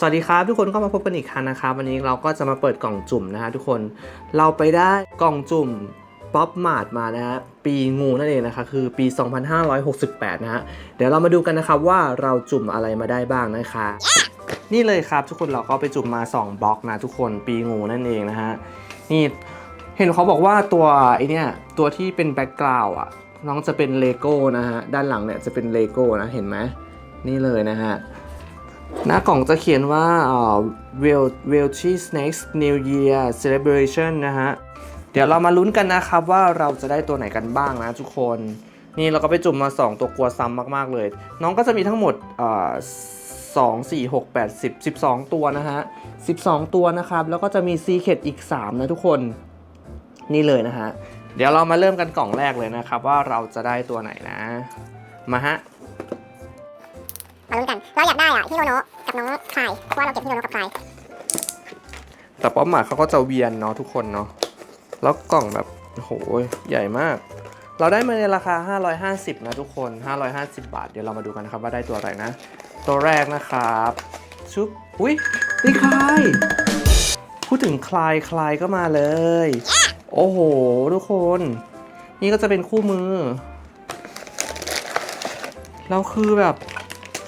สวัสดีครับทุกคนก็มาพบกันอีกครั้งนะครับวันนี้เราก็จะมาเปิดกล่องจุ่มนะฮะทุกคนเราไปได้กล่องจุ่มป๊อปมาดมานะฮะปีงูนั่นเองนะคะคือปี 2568 นะฮะเดี๋ยวเรามาดูกันนะครับว่าเราจุ่มอะไรมาได้บ้างนะคะ นี่เลยครับทุกคนเราก็ไปจุ่มมา 2บล็อกนะทุกคนปีงูนั่นเองนะฮะนี่เห็นเขาบอกว่าตัวไอเนี้ยตัวที่เป็นแบ็กกราวด์อะน้องจะเป็นเลโก้นะฮะด้านหลังเนี่ยจะเป็นเลโก้นะเห็นไหมนี่เลยนะฮะ หน้ากล่องจะเขียนว่าเอ่อ Will Will Cheese Snakes New Year Celebration นะฮะ เดี๋ยวเรามาลุ้นกันนะครับว่าเราจะได้ตัวไหนกันบ้างนะทุกคน นี่เราก็ไปจุ่มมา 2 ตัวกลัวซ้ำมาก ๆ เลย น้องก็จะมีทั้งหมดเอ่อสองสี่หกแปดสิบสิบสองตัวนะฮะสิบสองตัวนะครับ แล้วก็จะมีซีเคดอีก3นะทุกคน นี่เลยนะฮะ เดี๋ยวเรามาเริ่มกันกล่องแรกเลยนะครับ ว่าเราจะได้ตัวไหนนะ มาฮะ มาลุ้นกัน เราอยากได้อะที่โนโนะกับน้องคลายเพราะว่าเราเก็บที่โนโนะกับคลายแต่ป๊อปหมาเขาก็จะเวียนเนาะทุกคนเนาะแล้วกล่องแบบโหใหญ่มาก เราได้มาในราคา 550 นะทุกคน 550 บาท เดี๋ยวเรามาดูกันนะครับว่าได้ตัวอะไรนะ ตัวแรกนะครับชุบอุ้ยนี่คลายพูดถึงคลายคลายก็มาเลย โอ้โห ทุกคน นี่ก็จะเป็นคู่มือแล้วคือแบบ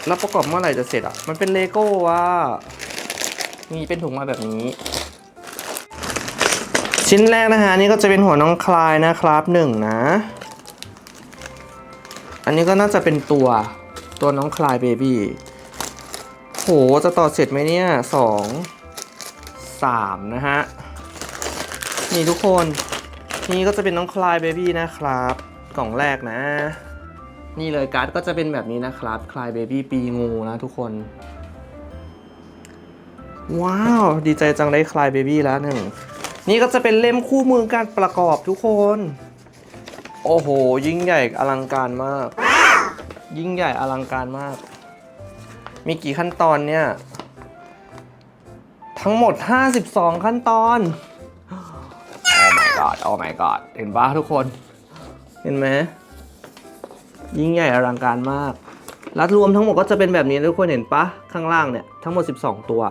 แล้วประกอบเมื่อไหร่จะเสร็จอะ มันเป็นเลโก้ว่ะมีเป็นถุงมาแบบนี้ ชิ้นแรกนะฮะนี่ก็จะเป็นหัวน้องคลายนะครับหนึ่งนะ อันนี้ก็น่าจะเป็นตัวตัวน้องคลายเบบี้โหจะต่อเสร็จไหมเนี่ยสองสามนะฮะ นี่ทุกคน นี่ก็จะเป็นน้องคลายเบบี้นะครับ กล่องแรกนะ นี่เลยการ์ดก็จะเป็นแบบนี้นะครับคลายเบบี้ปีงูนะทุกคน ว้าว ดีใจจังได้คลายเบบี้แล้วหนึ่ง นี่ก็จะเป็นเล่มคู่มือการประกอบทุกคน โอ้โห ยิ่งใหญ่อลังการมาก ยิ่งใหญ่อลังการมาก มีกี่ขั้นตอนเนี่ย ทั้งหมด 52 ขั้นตอน โอ้ my god โอ้ my god เห็นปะทุกคน เห็นไหม ยิ่งใหญ่อลังการมาก รัดรวมทั้งหมดก็จะเป็นแบบนี้ทุกคนเห็นปะข้างล่างเนี่ย ทั้งหมด 12 ตัว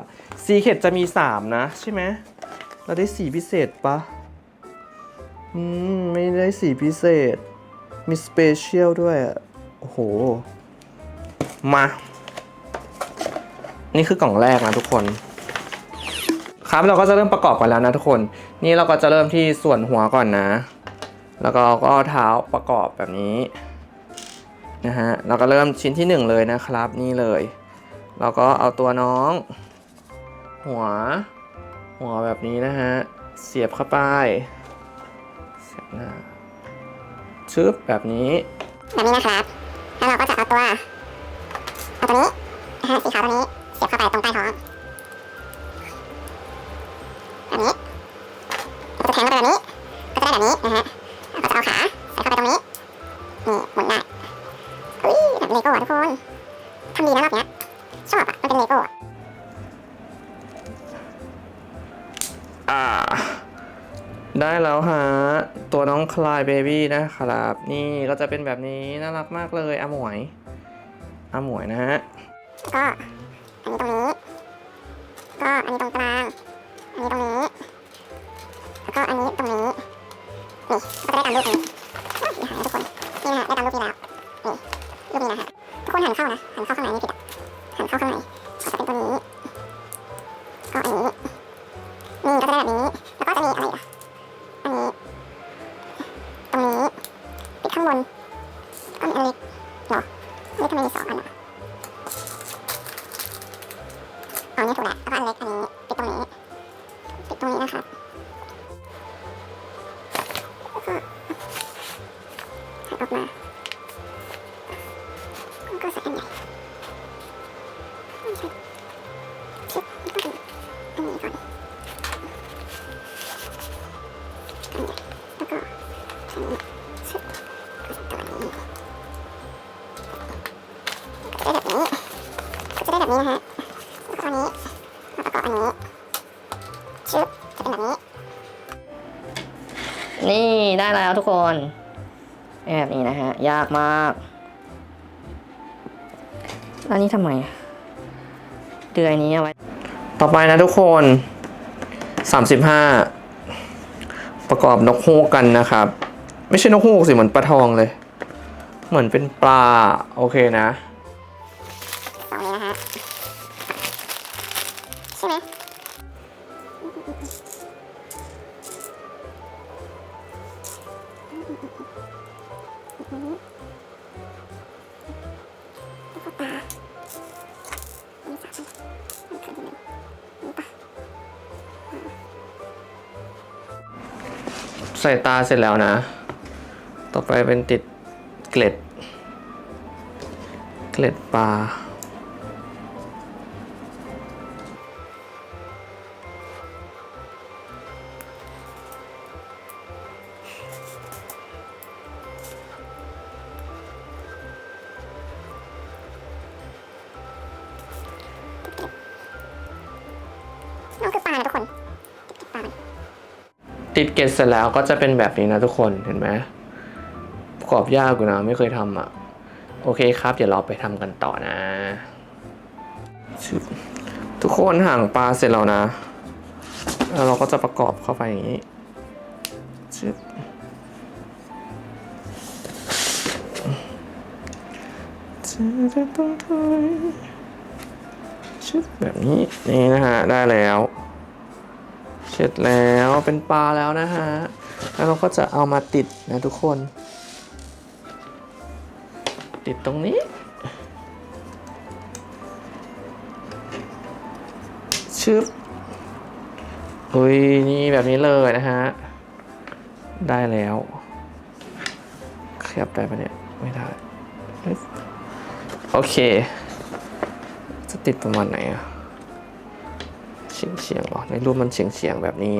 ซีเข็ดจะมี 3 นะ ใช่ไหมเราได้สีพิเศษปะอืม ไม่ได้สีพิเศษ มีสเปเชียลด้วยโอ้โห มา นี่คือกล่องแรกนะทุกคนครับเราก็จะเริ่มประกอบกันแล้วนะทุกคน นี่เราก็จะเริ่มที่ส่วนหัวก่อนนะ แล้วก็ก็เท้าประกอบแบบนี้ นะฮะเราก็เริ่มชิ้นที่หนึ่งเลยนะครับนี่เลย เราก็เอาตัวน้อง หัว หัวแบบนี้นะฮะ เสียบเข้าไปเสียบหน้าชึบแบบนี้แบบนี้นะครับ แล้วเราก็จะเอาตัวเอาตัวนี้นะฮะสีขาวตัวนี้เสียบเข้าไปตรงใต้ท้องแบบนี้เราจะแทงเข้าไปแบบนี้ก็จะได้แบบนี้นะฮะเราก็จะเอาขา เลโก้อะทุกคนทำดีนะรอบเนี้ยชอบอะมันเป็นเลโก้อะอ่า ได้แล้วฮะ ตัวน้องคลายเบบี้นะครับ นี่ก็จะเป็นแบบนี้น่ารักมากเลยอาหมวยอาหมวยนะฮะแล้วก็อันนี้ตรงนี้ ก็อันนี้ตรงกลาง อันนี้ตรงนี้ แล้วก็อันนี้ตรงนี้ นี่ก็จะได้ตามรูปนี้นี่ค่ะทุกคน นี่นะฮะได้ตามรูปนี้แล้ว นี่รูปนี้นะฮะทุกคนหันเข้านะ หันเข้าข้างในนี่ผิดอะหันเข้าข้างในก็จะเป็นตัวนี้ ก็อันนี้ นี่ก็จะได้แบบนี้ แล้วก็จะมีอะไรอะอันนี้ ตรงนี้ปิดข้างบนก็มีอันเล็กเหรอนี่ทำไมมีสองอันอะอ๋อนี่ถูกแล้วแล้วก็อันเล็กอันนี้ปิดตรงนี้ปิดตรงนี้นะครับแล้วก็หันออกมา ก็ใส่อันใหญ่ไม่ใช่ชิบแล้วก็อันนี้ก่อนอันใหญ่แล้วก็อันนี้ชิบตัวนี้ก็จะได้แบบนี้ก็จะได้แบบนี้นะฮะแล้วก็อันนี้แล้วก็อันนี้ชึบจะเป็นแบบนี้ นี่ได้แล้วทุกคนแบบนี้นะฮะ ยากมาก อันนี้ทำไมอะเดือยนี้เอาไว้ ต่อไปนะทุกคน 35 ประกอบนกฮูกกันนะครับ ไม่ใช่นกฮูกสิเหมือนปลาทองเลย เหมือนเป็นปลา โอเคนะสองนี้นะฮะใช่ไหมแล้วก็ปลาอั ใส่ตาเสร็จแล้วนะ ต่อไปเป็นติดเกล็ด เกล็ดปลา น้องคือปลานะทุกคนปลามันติดเกล็ดเสร็จแล้วก็จะเป็นแบบนี้นะทุกคนเห็นไหมประกอบยากอยู่นะ ไม่เคยทำอะ โอเคครับ เดี๋ยวเราไปทำกันต่อนะชึบทุกคนห่างปลาเสร็จแล้วนะแล้วเราก็จะประกอบเข้าไปอย่างนี้ชึบ ชึบแบบนี้นี่นะฮะได้แล้ว เสร็จแล้วเป็นปลาแล้วนะฮะแล้วเราก็จะเอามาติดนะทุกคน ติดตรงนี้ชึบอุ้ยนี่แบบนี้เลยนะฮะ ได้แล้วขยับได้ปะเนี่ย ไม่ได้ โอเค จะติดประมาณไหนอะเฉียงเฉียงๆเหรอในรูปมันเฉียงเฉียงๆแบบนี้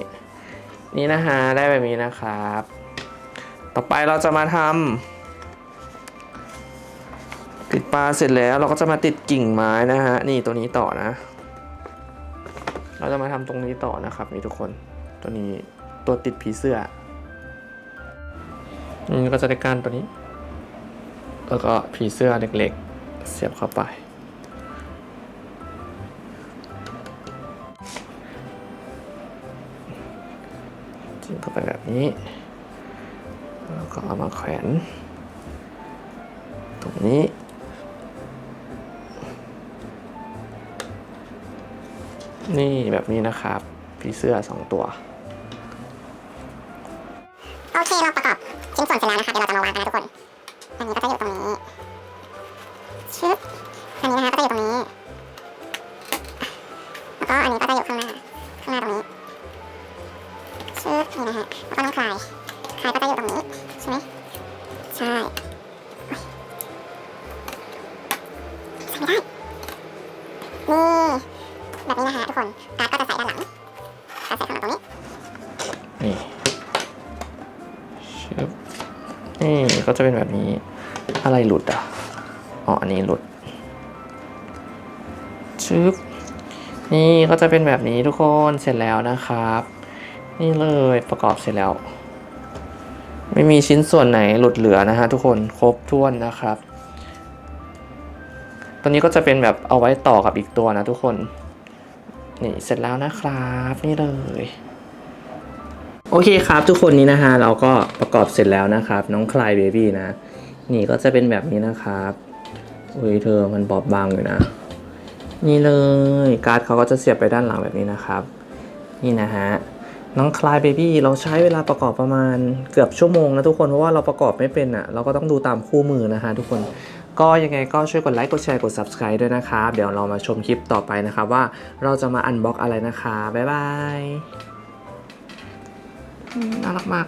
นี่นะฮะได้แบบนี้นะครับ ต่อไปเราจะมาทำติดปลาเสร็จแล้วเราก็จะมาติดกิ่งไม้นะฮะนี่ตัวนี้ต่อนะ เราจะมาทำตรงนี้ต่อนะครับนี่ทุกคนตัวนี้ตัวติดผีเสื้อนี่ก็จะได้การตัวนี้ แล้วก็ผีเสื้อเล็กๆ เสียบเข้าไป เข้าไปแบบนี้ แล้วก็เอามาแขวนตรงนี้ นี่แบบนี้นะครับผีเสื้อสองตัว โอเค เราประกอบชิ้นส่วนเสร็จแล้วนะคะ เดี๋ยวเราจะมาวางกันนะทุกคน อันนี้ก็จะอยู่ตรงนี้ชึบอันนี้นะคะก็จะอยู่ตรงนี้ ด้านหลังการ์ดใส่ข้างหลังตรงนี้นี่ชึบนี่ก็จะเป็นแบบนี้อะไรหลุดอะอ๋ออันนี้หลุดชึบนี่ก็จะเป็นแบบนี้ทุกคนเสร็จแล้วนะครับ นี่เลยประกอบเสร็จแล้ว ไม่มีชิ้นส่วนไหนหลุดเหลือนะฮะทุกคนครบถ้วนนะครับ ตัวนี้ก็จะเป็นแบบเอาไว้ต่อกับอีกตัวนะทุกคน นี่เสร็จแล้วนะครับนี่เลยโอเคครับทุกคนนี้นะฮะเราก็ประกอบเสร็จแล้วนะครับ น้องคลายเบบี้นะ นี่ก็จะเป็นแบบนี้นะครับอุ้ยเธอมันบอบบางอยู่นะ นี่เลยการ์ดเขาก็จะเสียบไปด้านหลังแบบนี้นะครับ นี่นะฮะน้องคลายเบบี้เราใช้เวลาประกอบประมาณเกือบชั่วโมงนะทุกคนเพราะว่าเราประกอบไม่เป็นอะ เราก็ต้องดูตามคู่มือนะฮะทุกคน ก็ยังไงก็ช่วยกดไลค์กดแชร์กด subscribe ด้วยนะครับเดี๋ยวเรามาชมคลิปต่อไปนะครับว่าเราจะมาอันบ็อกอะไรนะคะ บ๊ายบายน่ารักมาก